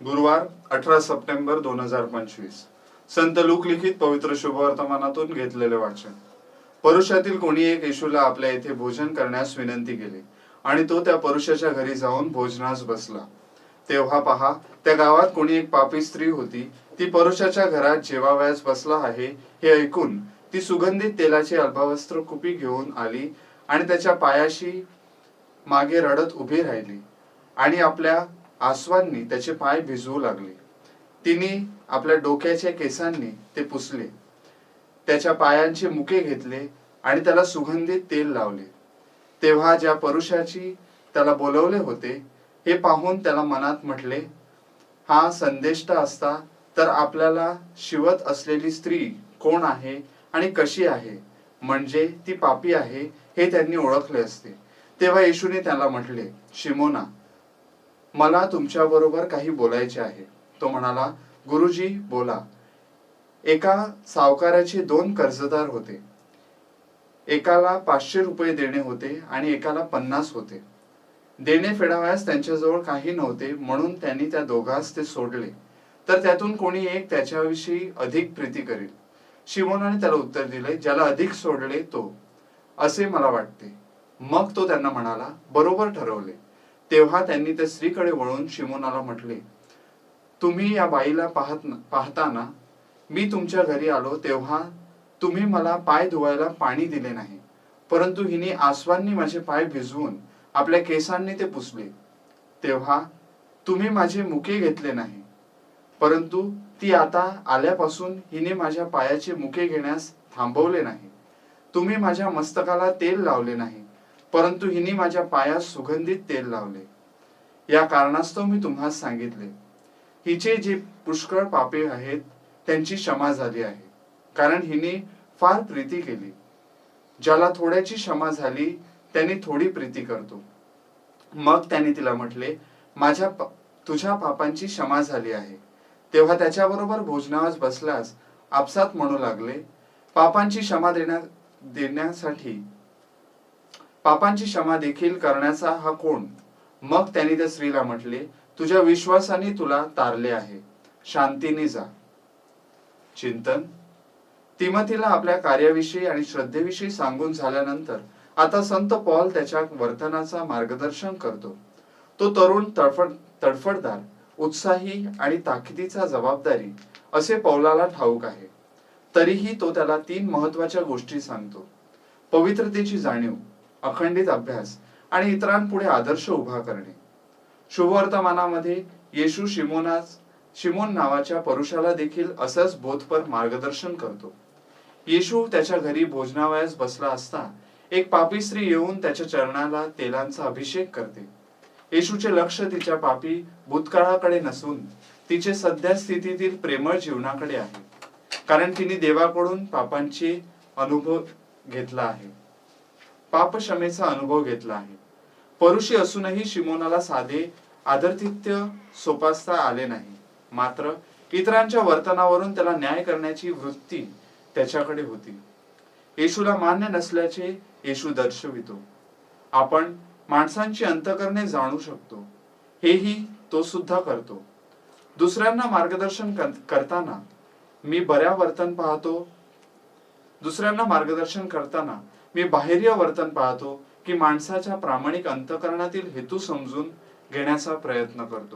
गुरुवार अठरा सप्टेंबर दोन हजार पंचवीस. संत लूक लिखित पवित्र शुभवर्तमानातून घेतलेले वाचन. परुषातील कोणी एक येशूला आपल्या येथे भोजन करण्यास विनंती केली आणि तो त्या परुषाच्या घरी जाऊन भोजनास बसला. तेव्हा पहा त्या गावात कोणी एक पापी स्त्री होती. ती परुषाच्या घरात जेवावयास बसला आहे हे ऐकून ती सुगंधित तेलाचे अल्पवस्त्र कुपी घेऊन आली आणि त्याच्या पायाशी मागे रडत उभी राहिली आणि आपल्या आसवांनी त्याचे पाय भिजवू लागले. तिने आपल्या डोक्याच्या केसांनी ते पुसले. त्याच्या पायांचे मुके घेतले आणि त्याला सुगंधित तेल लावले. तेव्हा ज्या परुषाची त्याला बोलवले होते हे पाहून त्याला मनात म्हटले हा संदेष्ट असता तर आपल्याला शिवत असलेली स्त्री कोण आहे आणि कशी आहे? म्हणजे ती पापी आहे हे त्यांनी ओळखले असते. तेव्हा येशूने त्याला म्हटले शिमोना मला तुमच्या बरोबर काही बोलायचे आहे. तो म्हणाला गुरुजी बोला. एका सावकाराचे दोन कर्जदार होते. एकाला पाचशे रुपये देणे होते आणि एकाला पन्नास होते. देणे फेडावयास त्यांच्याजवळ काही नव्हते म्हणून त्यांनी त्या दोघांस ते सोडले. तर त्यातून कोणी एक त्याच्याविषयी अधिक प्रीती करेल? शिमोनाने त्याला उत्तर दिले ज्याला अधिक सोडले तो. असे मला वाटते. मग तो त्यांना म्हणाला बरोबर ठरवले. तेव्हा त्यांनी त्या स्त्रीकडे वळून शिमोनाला म्हटले तुम्ही या बाईला पाहत पाहताना मी तुमच्या घरी आलो तेव्हा तुम्ही मला पाय धुवायला पाणी दिले नाही. परंतु हिने आसवांनी माझे पाय भिजवून आपल्या केसांनी ते पुसले. तेव्हा तुम्ही माझे मुके घेतले नाही. परंतु ती आता आल्यापासून हिने माझ्या पायाचे मुके घेण्यास थांबवले नाही. तुम्ही माझ्या मस्तकाला तेल लावले नाही. परंतु हिने माझ्या पायास सुगंधित तेल लावले. या कारणास्तव मी तुम्हाला सांगितले. हिचे जे पुष्कळ पापे आहेत त्यांची क्षमा झाली आहे. कारण हिने फार प्रीती केली. ज्याला थोड्याची क्षमा झाली त्याने थोडी प्रीती करतो. मग त्याने तिला म्हटले माझ्या तुझ्या पापांची क्षमा झाली आहे. तेव्हा त्याच्याबरोबर भोजनावास बसल्यास आपसात म्हणू लागले पापांची क्षमा देण्या देण्यासाठी पापांची क्षमा देखील करण्याचा हा कोण? मग त्याने त्या स्त्रीला म्हटले तुझ्या विश्वासाने तुला तारले आहे. शांतीने जा. चिंतन. तिमतीला आपल्या कार्याविषयी आणि श्रद्धेविषयी सांगून झाल्यानंतर आता संत पॉल त्याच्या वर्तनाचा मार्गदर्शन करतो. तो तरुण तडफड तडफडदार उत्साही आणि ताकदीचा जबाबदारी असे पौलाला ठाऊक आहे. तरीही तो त्याला तीन महत्त्वाच्या गोष्टी सांगतो. पवित्रतेची जाणीव अखंडित अभ्यास आणि इतरांपुढे आदर्श उभा करणे. शुभवर्तमानामध्ये येशू शिमोनास शिमोन नावाच्या परुषाला देखील असंच बोधपर मार्गदर्शन करतो. येशू त्याच्या घरी भोजनावयास बसला असता एक पापी स्त्री येऊन त्याच्या चरणाला तेलांचा अभिषेक करते. येशूचे लक्ष तिच्या पापी भूतकाळाकडे नसून तिचे सध्या स्थितीतील प्रेमळ जीवनाकडे आहे. कारण तिने देवाकडून पापांची अनुभव घेतला आहे. पापक्षमेचा अनुभव घेतला आहे. परुषी असूनही शिमोनाला साधे आदरतिथ्य सोपासता आले नाही. मात्र इतरांच्या वर्तनावरून त्याला न्याय करण्याची वृत्ती त्याच्याकडे होती. येशूला मान्य नसल्याचे येशू दर्शवितो. आपण माणसांची अंतकरणे जाणू शकतो. हेही तो सुद्धा करतो. दुसऱ्यांना मार्गदर्शन करताना मी बऱ्या वर्तन पाहतो. दुसऱ्यांना मार्गदर्शन करताना मी बाहेरीय वर्तन पाहतो की माणसाच्या प्रामाणिक अंतकरणातील हेतू समजून घेण्याचा प्रयत्न करतो.